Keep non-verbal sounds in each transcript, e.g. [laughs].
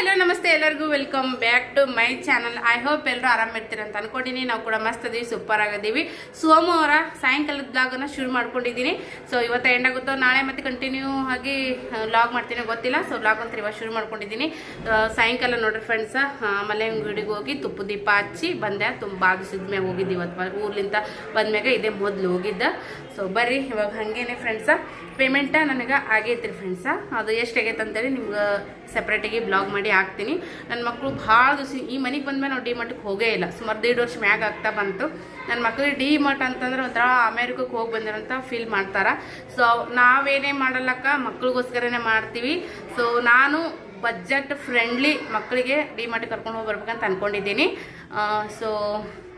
Hello, ನಮಸ್ತೆ ಎಲ್ಲರಿಗೂ. Welcome back to my channel I hope ಎಲ್ಲರೂ ಆರಾಮಿರ್ತೀರ ಅಂತ ಅನ್ಕೊಂಡಿನಿ ನಾವು ಕೂಡ ಮಸ್ತ್ ಅದೀವಿ ಸೂಪರ್ ಆಗಿದ್ದೀವಿ ಸೋಮವಾರ ಸಾಯಂಕಾಲದ ಬ್ಲಾಗನ್ನು ಶುರು ಮಾಡ್ಕೊಂಡಿದ್ದೀನಿ. ಸೊ ಇವತ್ತು ಎಂಡ್ ಆಗುತ್ತೋ, ನಾಳೆ ಮತ್ತೆ ಕಂಟಿನ್ಯೂ ಆಗಿ ಲಾಗ್ ಮಾಡ್ತೀನಿ ಗೊತ್ತಿಲ್ಲ. ಸೊ ಬ್ಲಾಗ್ ಅಂತ ಇವಾಗ ಶುರು ಮಾಡ್ಕೊಂಡಿದ್ದೀನಿ. ಸಾಯಂಕಾಲ ನೋಡ್ರಿ ಫ್ರೆಂಡ್ಸ ಆಮೇಲೆ ಗುಡಿಗೆ ಹೋಗಿ ತುಪ್ಪು ದೀಪ ಹಚ್ಚಿ ಬಂದೆ. ತುಂಬ ದಿವಸದ ಮ್ಯಾಗ ಹೋಗಿದ್ದೆ ಇವತ್ತು ಊರ್ಲಿಂದ ಬಂದ್ಮ್ಯಾಗ ಇದೇ ಮೊದಲು ಹೋಗಿದ್ದ. ಸೊ ಬರ್ರಿ, ಇವಾಗ ಹಾಗೇನೆ ಫ್ರೆಂಡ್ಸ ಪೇಮೆಂಟ ನನಗೆ ಆಗೈತ್ರಿ ಫ್ರೆಂಡ್ಸ ಅದು ಎಷ್ಟು ಆಗೈತೆ ಅಂತೇಳಿ ನಿಮ್ಗೆ ಸಪ್ರೇಟಾಗಿ ಬ್ಲಾಗ್ ಮಾಡಿ ಹಾಕ್ತೀನಿ ನನ್ನ ಮಕ್ಕಳು ಭಾಳ ದಿವಸ ಈ ಮನೆಗೆ ಬಂದ್ಮೇಲೆ ನಾವು ಡಿ ಮಠಕ್ಕೆ ಹೋಗೇ ಇಲ್ಲ. ಸುಮಾರು ದೇಡ್ ವರ್ಷ ಮ್ಯಾಗ ಆಗ್ತಾ ಬಂತು. ನನ್ನ ಮಕ್ಕಳಿಗೆ ಡಿ ಮಠ ಅಂತಂದ್ರೆ ಒಂಥರ ಅಮೇರಿಕಕ್ಕೆ ಹೋಗಿ ಬಂದಿರೋಂಥ ಫೀಲ್ ಮಾಡ್ತಾರೆ. ಸೊ ನಾವೇನೇ ಮಾಡಲ್ಲಕ್ಕ, ಮಕ್ಳಿಗೋಸ್ಕರನೇ ಮಾಡ್ತೀವಿ. ಸೊ ನಾನು ಬಜೆಟ್ ಫ್ರೆಂಡ್ಲಿ ಮಕ್ಕಳಿಗೆ ಡಿ ಮಠಕ್ಕೆ ಕರ್ಕೊಂಡು ಹೋಗಿ ಬರ್ಬೇಕಂತ ಅಂದ್ಕೊಂಡಿದ್ದೀನಿ ಸೊ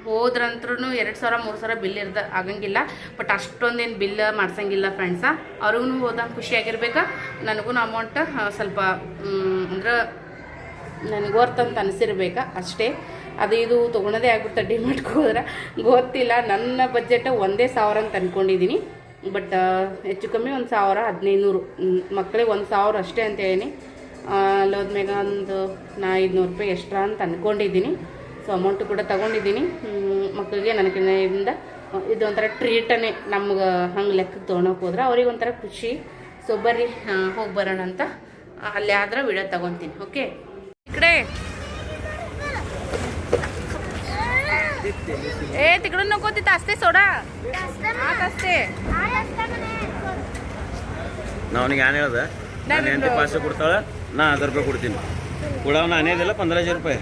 ಹೋದ್ರಂತ್ರೂ ಎರಡು ಸಾವಿರ, ಮೂರು ಸಾವಿರ ಬಿಲ್ ಇರ್ದ ಆಗಂಗಿಲ್ಲ. ಬಟ್ ಅಷ್ಟೊಂದೇನು ಬಿಲ್ ಮಾಡ್ಸಂಗಿಲ್ಲ ಫ್ರೆಂಡ್ಸ. ಅವ್ರಿಗೂ ಹೋದಂಗೆ ಖುಷಿಯಾಗಿರ್ಬೇಕು ನನಗೂ ಅಮೌಂಟ್ ಸ್ವಲ್ಪ ಅಂದ್ರೆ ನನಗೆ ವರ್ತ್ ಅಂತ ಅನಿಸಿರ್ಬೇಕಾ? ಅಷ್ಟೇ. ಅದು ಇದು ತೊಗೊಳೋದೇ ಆಗ್ಬಿಡ್ತಾ ಡಿಮಾರ್ಟ್ಗೆ ಹೋದ್ರೆ ಗೊತ್ತಿಲ್ಲ. ನನ್ನ ಬಜೆಟ್ ಒಂದೇ ಸಾವಿರ ಅಂತ ಅಂದ್ಕೊಂಡಿದ್ದೀನಿ ಬಟ್ ಹೆಚ್ಚು ಕಮ್ಮಿ ಒಂದು ಸಾವಿರ ಹದಿನೈದು ನೂರು ಮಕ್ಕಳಿಗೆ ಒಂದು ಸಾವಿರ ಅಷ್ಟೇ ಅಂತ ಹೇಳಿ ಅಲ್ಲೋದ್ಮೇಗ ಒಂದು, ನಾ ಐದುನೂರು ರೂಪಾಯಿ ಎಕ್ಸ್ಟ್ರಾ ಅಂತ ಅಂದ್ಕೊಂಡಿದ್ದೀನಿ ಸೊ ಅಮೌಂಟು ಕೂಡ ತೊಗೊಂಡಿದ್ದೀನಿ ಮಕ್ಕಳಿಗೆ ನನಗಿಂದ, ಇದು ಒಂಥರ ಟ್ರೀಟನೇ ನಮ್ಗೆ ಹಂಗೆ ಲೆಕ್ಕಕ್ಕೆ ತೊಗೊಳಕ್ಕೆ ಹೋದ್ರೆ ಅವ್ರಿಗೆ ಒಂಥರ ಖುಷಿ. ಸೊ ಬರ್ರಿ ಹೋಗಿ ಬರೋಣ ಅಂತ. ಅಲ್ಲಿ ಆದ್ರೆ ವಿಡಿಯೋ ತೊಗೊತೀನಿ ಓಕೆ ए तिकडून नको तिथं असते सोडा आत असते ನಾ ಅವನಿಗೆ ಏನು ಹೇಳ್ದೆ ನಾನು ಎಂಟು ಪಾಸ್ ಕೊಡ್ತಾಳೆ ನಾ ಹತ್ತು ರೂಪಾಯಿ ಕೊಡ್ತೀನಿ ಕೊಡವ ನಾನೇದಿಲ್ಲ ಪಂದ್ರಶೆ ರೂಪಾಯಿ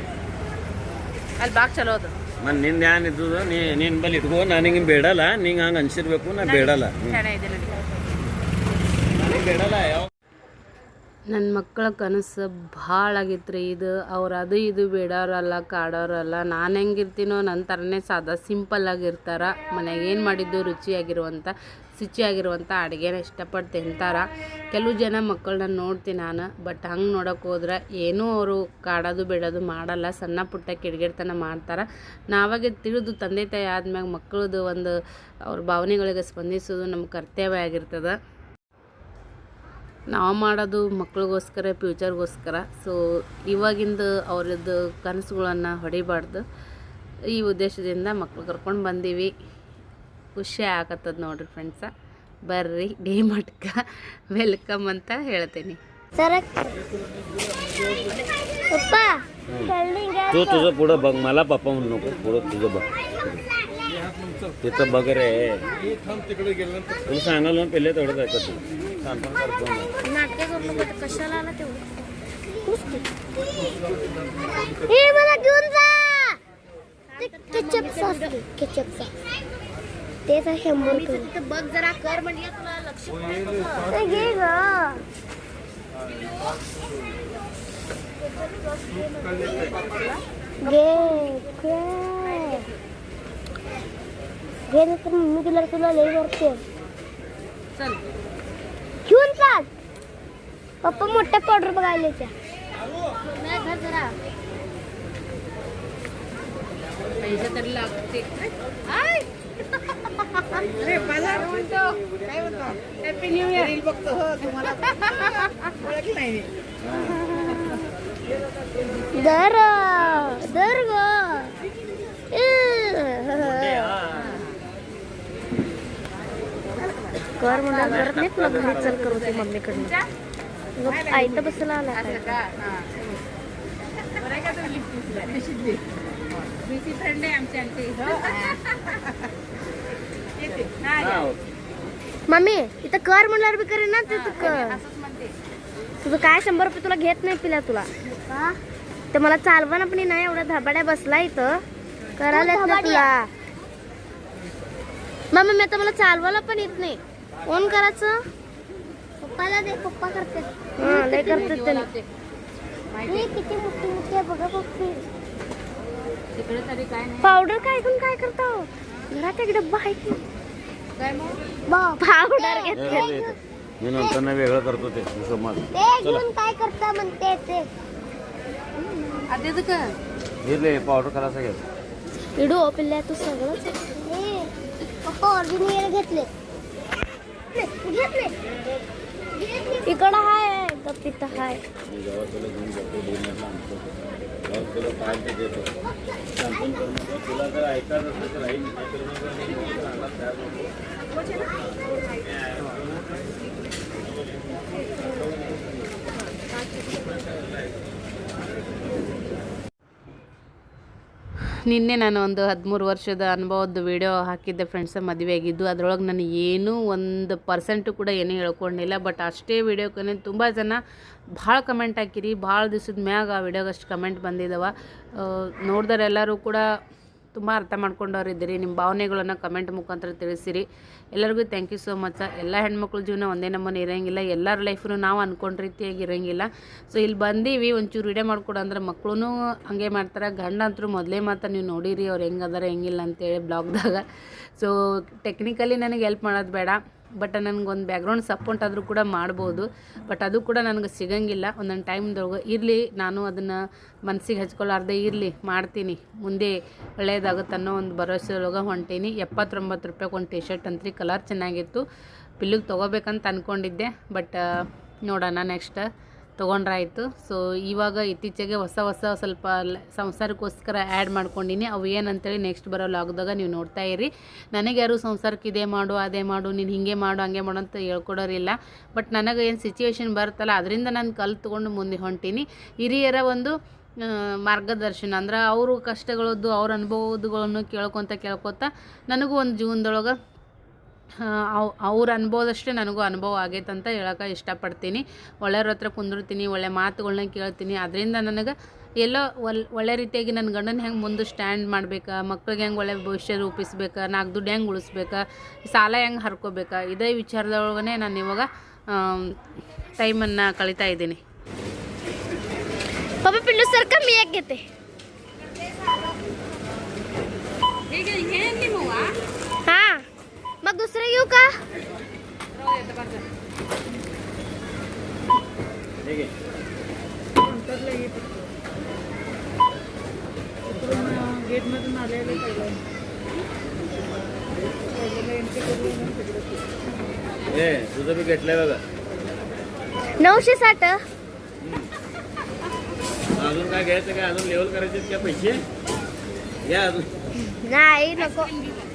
ಅಲ್ಲಿ ಬಾಗ್ ಚಲೋ ಅದು ಮತ್ತು ನಿಂದು ಏನು ಇದ್ದದು ನೀ ನಿನ್ನ ಬಲ್ಲಿ ಇಟ್ಕೋ ನನಗೆ ಬೇಡಲ್ಲ ನಿಂಗೆ ಹಂಗೆ ಅನ್ಸಿರ್ಬೇಕು ನಾ ಬೇಡಲ್ಲ ಹ್ಞೂ ಚೆನ್ನಾಗಿದೆ ನೋಡಿ ನನಗೆ ಬೇಡಲ್ಲ ಯಾವ ನನ್ನ ಮಕ್ಕಳ ಕನಸು ಭಾಳ ಆಗಿತ್ತು ರೀ ಇದು ಅವ್ರು ಅದು ಇದು ಬೇಡೋರಲ್ಲ, ಕಾಡೋರಲ್ಲ. ನಾನು ಹೆಂಗಿರ್ತೀನೋ ನನ್ನ ಥರನೇ ಸಾದಾ, ಸಿಂಪಲ್ ಆಗಿರ್ತಾರ. ಮನೆಗೆ ಏನು ಮಾಡಿದ್ದು ರುಚಿಯಾಗಿರುವಂಥ ಶುಚಿಯಾಗಿರುವಂಥ ಅಡುಗೆನ ಇಷ್ಟಪಟ್ಟು ತಿಂತಾರೆ. ಕೆಲವು ಜನ ಮಕ್ಕಳನ್ನ ನೋಡ್ತೀನಿ ನಾನು, ಬಟ್ ಹಂಗೆ ನೋಡೋಕೆ ಹೋದ್ರೆ ಏನೂ ಅವರು ಕಾಡೋದು ಬಿಡೋದು ಮಾಡಲ್ಲ. ಸಣ್ಣ ಪುಟ್ಟ ಕಿಡಿಗೇಡ್ತನ ಮಾಡ್ತಾರೆ. ನಾವಾಗೆ ತಿಳಿದು ತಂದೆ ತಾಯಿ ಆದ್ಮ್ಯಾಗ ಮಕ್ಕಳದು ಒಂದು ಅವ್ರ ಭಾವನೆಗಳಿಗೆ ಸ್ಪಂದಿಸೋದು ನಮ್ಮ ಕರ್ತವ್ಯ ಆಗಿರ್ತದೆ. ನಾವು ಮಾಡೋದು ಮಕ್ಳಿಗೋಸ್ಕರ ಫ್ಯೂಚರ್ಗೋಸ್ಕರ ಸೊ ಇವಾಗಿಂದ ಅವ್ರದ್ದು ಕನಸುಗಳನ್ನು ಹೊಡಿಬಾರ್ದು ಈ ಉದ್ದೇಶದಿಂದ ಮಕ್ಳು ಕರ್ಕೊಂಡು ಬಂದೀವಿ ಖುಷಿ ಆಗತ್ತದ ನೋಡ್ರಿ ಫ್ರೆಂಡ್ಸ ಬರ್ರಿ ಡಿ ಮಟ್ಕ ವೆಲ್ಕಮ್ ಅಂತ ಹೇಳ್ತೀನಿ सरक पप्पा बिल्डिंग आहे तू तुझं पुढं बघ मला पप्पा म्हणू नको पुढं तुझं बघ तिथं बघ रे तुला सांगाल ना पहिले तेवढंच ऐकत तू. नाट्य करू नको कशाला आला तेवढं हे मला घेऊन जा केचप सॉस केचप सॉस तेच आहे शंभर बघ जरा कर म्हणजे तुला लक्ष घे ग. घे घे. घे नाही तर मम्मी तुला तुला लई करते चाल. पप्पा मोठ्या पावडर बघायला पैसे तरी लागते. हॅपी न्यू इयर बघतो दर दर ग. कर म्हणा करत नाही तुला घरी चल करू ते मम्मीकडनं. तर बसला आला फ्रेंड आहे आमची आमची. मम्मी इथं कर म्हणल्यावर बी करेन ना तिथं कर. असंच म्हणते तुझं काय शंभर रुपये तुला घेत नाही पिला तुला. तर मला चालवाना पण नाही एवढा धबाड्या बसला इथं. करायला तुला. मम्मी मी आता मला चालवायला पण येत नाही. कोण करायचं? पप्पाला दे पप्पा करते लय करतात त्याने. माहिती किती मोठी मोठी आहे बघा पप्पी. तिकडे तरी काय नाही. पावडर काय घेऊन काय करता हो? घरात एक डब्बा आहे की? काय मग? पावडर हे घे रे इथं. मी नंतर ना वेगळं करतो ते समज. ते घेऊन काय करता म्हणते ते? पावडर करायचं घे इडू पिल्ल्या तू सगळंच पप्पा ऑर्डिनरी घेतले. घेतले. इकडं हाय गप्पी तिथं हाय. तुला जर ऐकायचं असेल तर राहील ನಿನ್ನೆ ನಾನು ಒಂದು ಹದಿಮೂರು ವರ್ಷದ ಅನುಭವದ ವಿಡಿಯೋ ಹಾಕಿದ್ದೆ ಫ್ರೆಂಡ್ಸ್ ಮದುವೆ ಆಗಿದ್ದು. ಅದರೊಳಗೆ ನಾನು ಏನೂ ಒಂದು ಪರ್ಸೆಂಟು ಕೂಡ ಏನೂ ಹೇಳ್ಕೊಂಡಿಲ್ಲ. ಬಟ್ ಅಷ್ಟೇ ವಿಡಿಯೋಕ್ಕೆ ತುಂಬ ಜನ ಭಾಳ ಕಮೆಂಟ್ ಹಾಕಿರಿ. ಭಾಳ ದಿವಸದ ಮ್ಯಾಗ ಆ ವಿಡಿಯೋಗೆ ಅಷ್ಟು ಕಮೆಂಟ್ ಬಂದಿದ್ದಾವೆ ನೋಡಿದರೆಲ್ಲರೂ ಕೂಡ ತುಂಬ ಅರ್ಥ ಮಾಡ್ಕೊಂಡವ್ರು ಇದ್ದೀರಿ. ನಿಮ್ಮ ಭಾವನೆಗಳನ್ನು ಕಮೆಂಟ್ ಮುಖಾಂತರ ತಿಳಿಸಿರಿ. ಎಲ್ಲರಿಗೂ ಥ್ಯಾಂಕ್ ಯು ಸೋ ಮಚ್ ಎಲ್ಲ ಹೆಣ್ಮಕ್ಳ ಜೀವನ ಒಂದೇ ನಮ್ಮನೆ ಇರೋಂಗಿಲ್ಲ. ಎಲ್ಲರ ಲೈಫ್ನು ನಾವು ಅಂದ್ಕೊಂಡ ರೀತಿಯಾಗಿ ಇರೋಂಗಿಲ್ಲ. ಸೊ ಇಲ್ಲಿ ಬಂದೀವಿ, ಒಂಚೂರು ವಿಡಿಯೋ ಮಾಡ್ಕೊಡು ಅಂದ್ರೆ ಮಕ್ಕಳು ಹಂಗೆ ಮಾಡ್ತಾರೆ. ಗಂಡ ಅಂತೂ ಮೊದಲೇ ಮಾತ್ರ ನೀವು ನೋಡಿರಿ, ಅವ್ರು ಹೆಂಗೆ ಅದಾರ, ಹೆಂಗಿಲ್ಲ ಅಂತೇಳಿ ಬ್ಲಾಗ್ದಾಗ ಸೊ ಟೆಕ್ನಿಕಲಿ ನನಗೆ ಹೆಲ್ಪ್ ಮಾಡೋದು ಬೇಡ. ಬಟ್ ನನಗೊಂದು ಬ್ಯಾಕ್ಗ್ರೌಂಡ್ ಸಪೋರ್ಟ್ ಆದರೂ ಕೂಡ ಮಾಡ್ಬೋದು. ಬಟ್ ಅದು ಕೂಡ ನನಗೆ ಸಿಗಂಗಿಲ್ಲ. ಒಂದೊಂದು ಟೈಮ್ದೊಳಗೆ ಇರಲಿ, ನಾನು ಅದನ್ನು ಮನಸ್ಸಿಗೆ ಹಚ್ಕೊಳ್ಳಾರ್ದೆ ಇರಲಿ, ಮಾಡ್ತೀನಿ. ಮುಂದೆ ಒಳ್ಳೆಯದಾಗುತ್ತೆ ಅನ್ನೋ ಒಂದು ಭರವಸೆ ಒಳಗೆ ಹೊಂಟೀನಿ. ಎಪ್ಪತ್ತೊಂಬತ್ತು ರೂಪಾಯಿಗೆ ಒಂದು ಟಿ ಶರ್ಟ್ ಅಂತ್ರಿ. ಕಲರ್ ಚೆನ್ನಾಗಿತ್ತು. ಪಿಲ್ಲಿಗೆ ತೊಗೋಬೇಕಂತ ಅಂದ್ಕೊಂಡಿದ್ದೆ ಬಟ್, ನೋಡೋಣ ನೆಕ್ಸ್ಟ್ ತೊಗೊಂಡ್ರಾಯ್ತು. ಸೊ ಇವಾಗ ಇತ್ತೀಚೆಗೆ ಹೊಸ ಹೊಸ ಸ್ವಲ್ಪ ಸಂಸಾರಕ್ಕೋಸ್ಕರ ಆ್ಯಡ್ ಮಾಡ್ಕೊಂಡಿನಿ. ಅವು ಏನಂತೇಳಿ ನೆಕ್ಸ್ಟ್ ಬರೋ ಲಾಗ್ದಾಗ ನೀವು ನೋಡ್ತಾ ಇರಿ. ನನಗೆ ಯಾರು ಸಂಸಾರಕ್ಕೆ ಇದೇ ಮಾಡು, ಅದೇ ಮಾಡು, ನೀನು ಹಿಂಗೆ ಮಾಡು, ಹಂಗೆ ಮಾಡು ಅಂತ ಹೇಳ್ಕೊಡೋರಿಲ್ಲ. ಬಟ್ ನನಗೆ ಏನು ಸಿಚುವೇಶನ್ ಬರುತ್ತಲ್ಲ, ಅದರಿಂದ ನಾನು ಕಲ್ತ್ಕೊಂಡು ಮುಂದೆ ಹೊಂಟೀನಿ. ಹಿರಿಯರ ಒಂದು ಮಾರ್ಗದರ್ಶನ. ಅಂದ್ರೆ ಅವರು ಕಷ್ಟಗಳದ್ದು, ಅವ್ರ ಅನುಭವಗಳನ್ನು ಕೇಳ್ಕೊತ ಕೇಳ್ಕೊತ ನನಗೂ ಒಂದು ಜೀವನದೊಳಗೆ ಅವ್ರ ಅನ್ಬೋದಷ್ಟೇ ನನಗೂ ಅನುಭವ ಆಗೈತೆ ಅಂತ ಹೇಳೋಕೆ ಇಷ್ಟಪಡ್ತೀನಿ. ಒಳ್ಳೆಯವ್ರ ಹತ್ರ ಕುಂದಿರ್ತೀನಿ ಒಳ್ಳೆ ಮಾತುಗಳನ್ನ ಕೇಳ್ತೀನಿ. ಅದರಿಂದ ನನಗೆ ಎಲ್ಲೋ ಒಲ್ ಒಳ್ಳೆ ರೀತಿಯಾಗಿ ನನ್ನ ಗಂಡನ ಹೆಂಗೆ ಮುಂದೆ ಸ್ಟ್ಯಾಂಡ್ ಮಾಡ್ಬೇಕಾ ಮಕ್ಳಿಗೆ ಹೆಂಗೆ ಒಳ್ಳೆ ಭವಿಷ್ಯ ರೂಪಿಸ್ಬೇಕಾ ನಾಲ್ಕು ದುಡ್ಡು ಹೆಂಗೆ ಉಳಿಸ್ಬೇಕಾ ಸಾಲ ಹೆಂಗೆ ಹರ್ಕೋಬೇಕಾ ಇದೇ ವಿಚಾರದೊಳಗೇ ನಾನು ಇವಾಗ ಟೈಮನ್ನು ಕಳೀತಾ ಇದ್ದೀನಿ. ಕಮ್ಮಿ मग दुसरं घेऊ का? तुझं बी घेतलंय बघा. नऊशे साठ. अजून काय घ्यायचं काय? अजून लेवल करायचे का पैसे? घ्या अजून. नाही नको.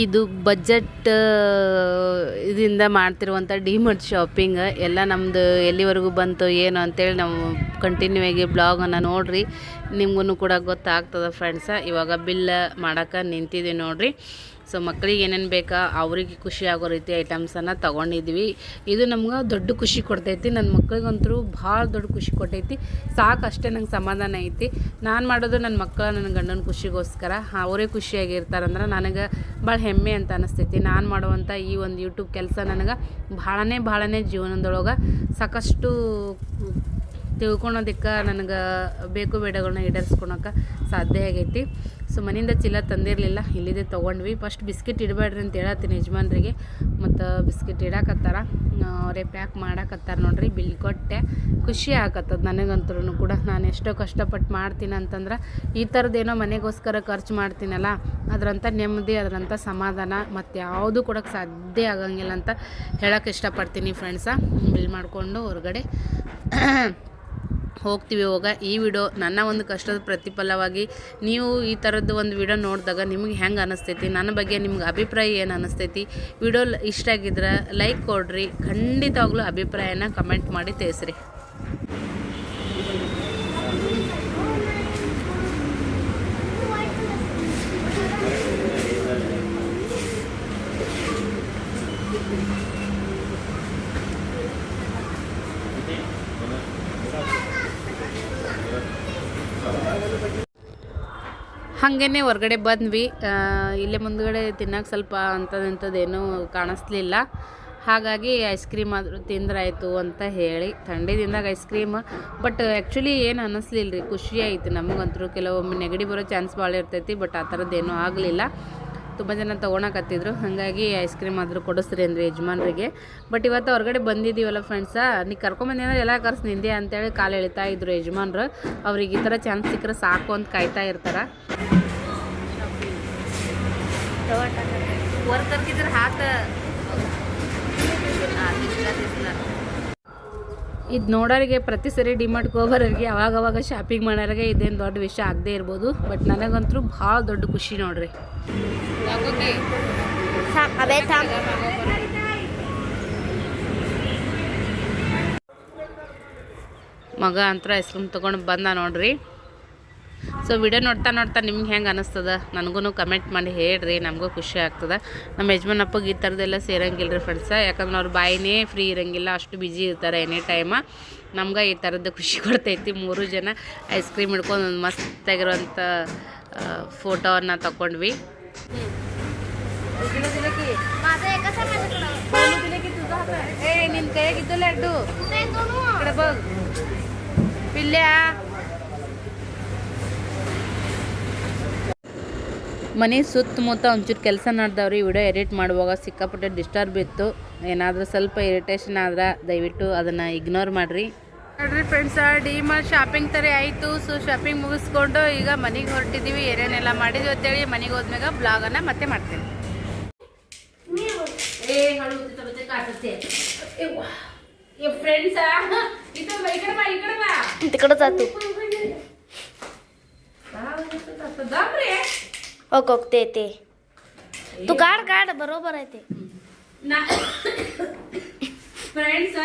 ಇದು ಬಜೆಟ್ ಇದರಿಂದ ಮಾಡ್ತಿರುವಂಥ ಡಿಮರ್ಟ್ ಶಾಪಿಂಗ್ ಎಲ್ಲ ನಮ್ಮದು ಎಲ್ಲಿವರೆಗೂ ಬಂತು ಏನು ಅಂತೇಳಿ ನಾವು ಕಂಟಿನ್ಯೂ ಆಗಿ ಬ್ಲಾಗನ್ನು ನೋಡಿರಿ. ನಿಮಗೂ ಕೂಡ ಗೊತ್ತಾಗ್ತದೆ ಫ್ರೆಂಡ್ಸ ಇವಾಗ ಬಿಲ್ ಮಾಡೋಕೆ ನಿಂತಿದ್ದೀವಿ ನೋಡಿರಿ. ಸೊ ಮಕ್ಕಳಿಗೆ ಏನೇನು ಬೇಕಾ, ಅವ್ರಿಗೆ ಖುಷಿ ಆಗೋ ರೀತಿ ಐಟಮ್ಸನ್ನು ತೊಗೊಂಡಿದ್ವಿ. ಇದು ನಮ್ಗೆ ದೊಡ್ಡ ಖುಷಿ ಕೊಡ್ತೈತಿ. ನನ್ನ ಮಕ್ಳಿಗಂತೂ ಭಾಳ ದೊಡ್ಡ ಖುಷಿ ಕೊಟ್ಟೈತಿ ಸಾಕು ಅಷ್ಟೇ ನಂಗೆ ಸಮಾಧಾನ ಐತಿ. ನಾನು ಮಾಡೋದು ನನ್ನ ಮಕ್ಕಳು ನನ್ನ ಗಂಡನ ಖುಷಿಗೋಸ್ಕರ. ಅವರೇ ಖುಷಿಯಾಗಿರ್ತಾರಂದ್ರೆ ನನಗೆ ಭಾಳ ಹೆಮ್ಮೆ ಅಂತ ಅನಿಸ್ತೈತಿ. ನಾನು ಮಾಡುವಂಥ ಈ ಒಂದು ಯೂಟ್ಯೂಬ್ ಕೆಲಸ ನನಗೆ ಭಾಳನೇ ಭಾಳನೇ ಜೀವನದೊಳಗೆ ಸಾಕಷ್ಟು ತಿಳ್ಕೊಳೋದಕ್ಕೆ ನನಗೆ ಬೇಕು ಬೇಡಗಳನ್ನ ಈಡೇರಿಸ್ಕೊಳಕ್ಕೆ ಸಾಧ್ಯ ಆಗೈತಿ. ಸೊ ಮನೆಯಿಂದ ಚೀಲ ತಂದಿರಲಿಲ್ಲ, ಇಲ್ಲಿದೆ ತೊಗೊಂಡ್ವಿ. ಫಸ್ಟ್ ಬಿಸ್ಕಿಟ್ ಇಡಬೇಡ್ರಿ ಅಂತ ಹೇಳತ್ತೀನಿ ಯಜಮಾನ್ರಿಗೆ. ಮತ್ತು ಬಿಸ್ಕಿಟ್ ಇಡಾಕತ್ತಾರ. ಅವರೇ ಪ್ಯಾಕ್ ಮಾಡಾಕತ್ತಾರ ನೋಡ್ರಿ, ಬಿಲ್ ಕೊಟ್ಟೆ. ಖುಷಿ ಆಗತ್ತದ ನನಗಂತೂ ಕೂಡ. ನಾನು ಎಷ್ಟೋ ಕಷ್ಟಪಟ್ಟು ಮಾಡ್ತೀನಿ ಅಂತಂದ್ರೆ, ಈ ಥರದ್ದೇನೋ ಮನೆಗೋಸ್ಕರ ಖರ್ಚು ಮಾಡ್ತೀನಲ್ಲ ಅದರಂಥ ನೆಮ್ಮದಿ ಅದರಂಥ ಸಮಾಧಾನ ಮತ್ತು ಯಾವುದು ಕೊಡೋಕ್ಕೆ ಸಾಧ್ಯ ಆಗಂಗಿಲ್ಲ ಅಂತ ಹೇಳೋಕ್ಕೆ ಇಷ್ಟಪಡ್ತೀನಿ ಫ್ರೆಂಡ್ಸ ಬಿಲ್ ಮಾಡಿಕೊಂಡು ಹೊರಗಡೆ. ಹೋಗ್ತೀವಿ ಹೋಗ ಈ ವಿಡಿಯೋ ನನ್ನ ಒಂದು ಕಷ್ಟದ ಪ್ರತಿಫಲವಾಗಿ ನೀವು ಈ ಥರದ್ದು ಒಂದು ವಿಡಿಯೋ ನೋಡಿದಾಗ ನಿಮಗೆ ಹೆಂಗೆ ಅನಿಸ್ತೈತಿ? ನನ್ನ ಬಗ್ಗೆ ನಿಮ್ಗೆ ಅಭಿಪ್ರಾಯ ಏನು ಅನಿಸ್ತೈತಿ? ವಿಡಿಯೋ ಇಷ್ಟ ಆಗಿದ್ರೆ ಲೈಕ್ ಕೊಡ್ರಿ. ಖಂಡಿತವಾಗ್ಲೂ ಅಭಿಪ್ರಾಯನ ಕಮೆಂಟ್ ಮಾಡಿ ತಿಳಿಸ್ರಿ. ಹಾಗೇನೆ ಹೊರಗಡೆ ಬಂದ್ವಿ. ಇಲ್ಲೇ ಮುಂದ್ಗಡೆ ತಿನ್ನೋಕೆ ಸ್ವಲ್ಪ ಅಂಥದ್ದಂಥದ್ದೇನೂ ಕಾಣಿಸ್ಲಿಲ್ಲ. ಹಾಗಾಗಿ ಐಸ್ ಕ್ರೀಮ್ ಆದರೂ ತಿಂದ್ರಾಯಿತು ಅಂತ ಹೇಳಿ ಥಂಡಿದಿಂದಾಗ ಐಸ್ ಕ್ರೀಮ್. ಬಟ್ ಆ್ಯಕ್ಚುಲಿ ಏನು ಅನ್ನಿಸ್ಲಿಲ್ಲ ರೀ ಖುಷಿ ಆಯಿತು ನಮಗಂತೂ ಕೆಲವೊಮ್ಮೆ ನೆಗಡಿ ಬರೋ ಚಾನ್ಸ್ ಭಾಳ ಇರ್ತೈತಿ, ಬಟ್ ಆ ಥರದ್ದೇನೂ ಆಗಲಿಲ್ಲ. ತುಂಬ ಜನ ತೊಗೊಳಕತ್ತಿದ್ರು ಹಾಗಾಗಿ ಐಸ್ ಕ್ರೀಮ್ ಆದರೂ ಕೊಡಿಸ್ರಿ ಅಂದ್ರೆ ಯಜಮಾನ್ರಿಗೆ. ಬಟ್ ಇವತ್ತು ಹೊರಗಡೆ ಬಂದಿದ್ದೀವಲ್ಲ ಫ್ರೆಂಡ್ಸ ನೀ ಕರ್ಕೊಂಬಂದೇನಾದ್ರೆ ಎಲ್ಲ ಕರ್ಸ್ ನಿಂದೆ ಅಂತೇಳಿ ಕಾಲು ಎಳಿತಾ ಇದ್ರು ಯಜಮಾನ್ರು. ಅವ್ರಿಗೆ ಈ ಥರ ಚಾನ್ಸ್ ಸಿಕ್ಕರೆ ಸಾಕು ಅಂತ ಕಾಯ್ತಾ ಇರ್ತಾರೆ. ವರ್ಕರ್ಗಿದ್ರೆ ಹಾತ. ಇದು ನೋಡೋರಿಗೆ ಪ್ರತಿ ಸರಿ ಡಿಮಾರ್ಟ್ಗೆ ಹೋಗೋರಿಗೆ ಅವಾಗ ಅವಾಗ ಶಾಪಿಂಗ್ ಮಾಡೋರಿಗೆ ಇದೇನು ದೊಡ್ಡ ವಿಷಯ ಆಗದೇ ಇರ್ಬೋದು. ಬಟ್ ನನಗಂತೂ ಭಾಳ ದೊಡ್ಡ ಖುಷಿ ನೋಡ್ರಿ. ಮಗ ಅಂತ ಐಸ್ ಕ್ರೀಮ್ ತೊಗೊಂಡು ಬಂದ ನೋಡ್ರಿ. ಸೊ ವಿಡಿಯೋ ನೋಡ್ತಾ ನೋಡ್ತಾ ನಿಮ್ಗೆ ಹೆಂಗೆ ಅನಿಸ್ತದ? ನನಗೂ ಕಮೆಂಟ್ ಮಾಡಿ ಹೇಳ್ರಿ ನಮಗೂ ಖುಷಿ ಆಗ್ತದೆ. ನಮ್ಮ ಯಜಮಾನಪ್ಪಗೆ ಈ ಥರದ್ದೆಲ್ಲ ಸೇರಂಗಿಲ್ಲ ರೀ ಫ್ರೆಂಡ್ಸ ಯಾಕಂದ್ರೆ ಅವ್ರ ಬಾಯಿನೇ ಫ್ರೀ ಇರಂಗಿಲ್ಲ ಅಷ್ಟು ಬ್ಯುಸಿ ಇರ್ತಾರೆ ಎನಿ ಟೈಮ ನಮ್ಗೆ ಈ ಥರದ್ದು ಖುಷಿ ಕೊಡ್ತೈತಿ. ಮೂರು ಜನ ಐಸ್ ಕ್ರೀಮ್ ಹಿಡ್ಕೊಂಡು ಒಂದು ಮಸ್ತಾಗಿರುವಂಥ ಫೋಟೋವನ್ನು ತಗೊಂಡ್ವಿ ನಿನ್ನ ಕೈಯಾಗಿದ್ದಲ್ಲ ಅಡ್ಡು. ಪಿಲ್ಯ. ಮನೆ ಸುತ್ತಮುತ್ತ ಒಂಚೂರು ಕೆಲಸ ನಡೆದವ್ರಿ ವಿಡಿಯೋ ಎಡಿಟ್ ಮಾಡುವಾಗ ಸಿಕ್ಕಾಪಟ್ಟೆ ಡಿಸ್ಟರ್ಬ್ ಇತ್ತು. ಏನಾದರೂ ಸ್ವಲ್ಪ ಇರಿಟೇಷನ್ ಆದ್ರೆ ದಯವಿಟ್ಟು ಅದನ್ನು ಇಗ್ನೋರ್ ಮಾಡಿರಿ. ನೋಡ್ರಿ ಫ್ರೆಂಡ್ಸ್ ಡಿ ಮಾರ್ಟ್ ಶಾಪಿಂಗ್ ಥರ ಆಯಿತು. ಸೊ ಶಾಪಿಂಗ್ ಮುಗಿಸ್ಕೊಂಡು ಈಗ ಮನೆಗೆ ಹೊರಟಿದ್ದೀವಿ ಏನೇನೆಲ್ಲ ಮಾಡಿದ್ವಿ ಅಂತೇಳಿ ಮನೆಗೆ ಹೋದ್ಮ್ಯಾಗ ಬ್ಲಾಗನ್ನು ಮತ್ತೆ ಮಾಡ್ತೀನಿ. ಫ್ರೆಂಡ್ಸ್ ಈ ಕಡೆ ಬಾ ಈ ಕಡೆ ಬಾ तिकडं जातो ओक ओक ते ते तू काढ काढ बरोबर आहे ते ಫ್ರೆಂಡ್ಸ್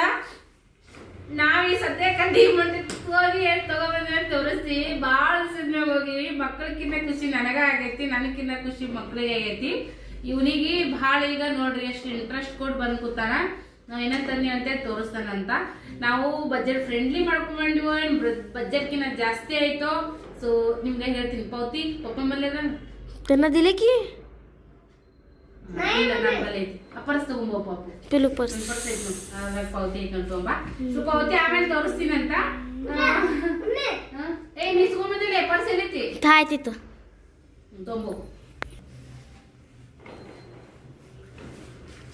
ನಾವ್ ಈ ಸದ್ಯಕ್ಕೆ ಡಿಮಾರ್ಟ್ ಹೋಗಿ ಏನ್ ತಗೊಬಂದ್ವಿ ಅಂತ ತೋರಿಸ್ತೀವಿ ಭಾಳ ದಿವಸದ ಹೋಗಿವಿ ಮಕ್ಕಳಕ್ಕಿಂತ ಖುಷಿ ನನಗ ಆಗೈತಿ ನನಗಿನ್ನ ಖುಷಿ ಮಕ್ಳಿಗೆ ಆಗೈತಿ ಇವನಿಗೆ ಭಾಳ ಈಗ ನೋಡ್ರಿ ಎಷ್ಟು ಇಂಟ್ರೆಸ್ಟ್ ಕೊಟ್ಟು ಬಂದ್ ಕೂತಾನ ನಾವ್ ಏನ ತನ್ನಿ ಅಂತ ತೋರಿಸ್ತಾನಂತ ನಾವು ಬಜೆಟ್ ಫ್ರೆಂಡ್ಲಿ ಮಾಡ್ಕೊಂಡ್ಬಂದಿವೋ ಏನ್ ಬಜೆಟ್ಕಿನ್ನ ಜಾಸ್ತಿ ಆಯ್ತೋ ಸೊ ನಿಮ್ಗೆ ಹೇಳ್ತೀನಿ ಪೌತಿ ಪಪ್ಪ ಮಲ್ಲೇದ त्यांना दिले की ಅಪ್ಪರ್ಸ್ ತಗೊಂಬೋ ಪಾಪು पिलू पर्स ಆಮೇಲೆ ಪಾವತಿ ಇಟ್ಕೊಂಡು ತೊಂಬ ಸೊ ಪಾವತಿ ಆಮೇಲೆ ತೋರಿಸ್ತೀನಂತ ಏ ನಿಸ್ಕೊಂಬಂದಿಲ್ಲ ಪರ್ಸ್ ಎಲ್ಲೈತಿ काय तिथं ತೊಂಬು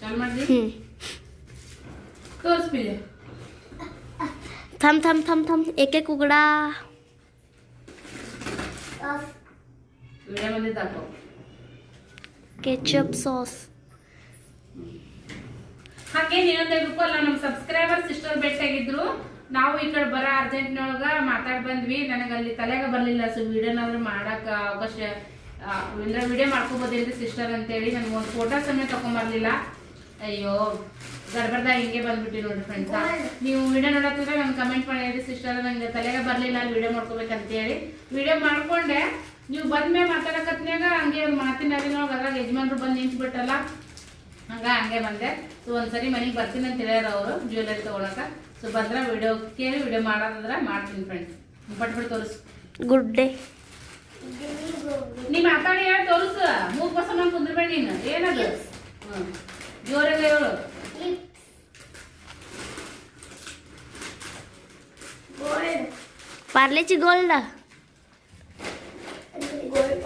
ಚಾಲು ಮಾಡ್ದಿ हम्म. ತೋರಿಸ್ಬಿಲ್ಲ थांब थांब थांब थांब एक एक उघडा ವಿಡಿಯೋ ಬಂದಿದ್ದು ಹಾಕೋ केचप सॉस ಹಾಗೆ ಇನ್ನೊಂದು ಹೇಳ್ಬೇಕಲ್ಲ ನಮ್ಮ ಸಬ್ಸ್ಕ್ರೈಬರ್ ಸಿಸ್ಟರ್ ಭೇಟಿಯಾಗಿದ್ರು ನಾವು ಈ ಕಡೆ ಬರ ಅರ್ಜೆಂಟ್ನೊಳಗ ಮಾತಾಡ್ ಬಂದ್ವಿ ನನಗೆ ಅಲ್ಲಿ ತಲೆಗ ಬರ್ಲಿಲ್ಲ ಸೊ ವಿಡಿಯೋನಾದ್ರೂ ಮಾಡಕ್ ಅವಕಾಶ ಇಲ್ಲ ವಿಡಿಯೋ ಮಾಡ್ಕೋಬೋದೇನ್ರಿ ಸಿಸ್ಟರ್ ಅಂತೇಳಿ ನನಗೆ ಒಂದು ಫೋಟೋ ಸಮೇತ ತಗೊಂಬರ್ಲಿಲ್ಲ ಅಯ್ಯೋ ಗಡ್ಬಡ್ದಾಗ ಹಿಂಗೆ ಬಂದ್ಬಿಟ್ಟಿ ನೋಡ್ರಿ ಫ್ರೆಂಡ್ಸ್ ನೀವು ವಿಡಿಯೋ ನೋಡತ್ತಿದ್ರೆ ನಂಗೆ ಕಮೆಂಟ್ ಮಾಡಿ ಹೇಳಿ ಸಿಸ್ಟರ್ ನಂಗೆ ತಲೆಗೆ ಬರ್ಲಿಲ್ಲ ವಿಡಿಯೋ ಮಾಡ್ಕೋಬೇಕಂತೇಳಿ ವಿಡಿಯೋ ಮಾಡ್ಕೊಂಡೆ ನೀವು ಬಂದ ಮೇಲೆ ಮಾತಾಡಕತ್ನಾಗ ಹಂಗೆ ಒಂದು ಮಾತಿನ ಅರಿನೊಳಗೆ ಅದ್ರಾಗ ಯಜಮಾನ್ರು ಬಂದು ನಿಂತ್ಬಿಟ್ಟಲ್ಲ ಹಂಗ ಹಂಗೆ ಬಂದೆ. ಸೊ ಒಂದ್ಸರಿ ಮನೆಗೆ ಬರ್ತೀನಿ ಅಂತ ಹೇಳ್ಯಾರ ಅವರು ಜ್ಯುವೆಲರಿ ತಗೊಳಕ. ಸೊ ಬಂದ್ರೆ ವಿಡಿಯೋ ಕೇಳಿ ವಿಡಿಯೋ ಮಾಡೋದಂದ್ರೆ ಮಾಡ್ತೀನಿ ಫ್ರೆಂಡ್ಸ್ ಪಟ್ಬಿಟ್ಟು ತೋರಿಸ್. ಗುಡ್ ಡೇ ನೀ ಮಾತಾಡಿ ಹೇಳಿ ತೋರಿಸು. ಮೂರ್ ಪರ್ಸೆಂಟ್ ನಂಗೆ ಕುಂದ್ರಬೇಡಿ ನೀನು. ಏನದು? ಹ್ಞೂ ಜೋರಾಗ ಹೇಳು.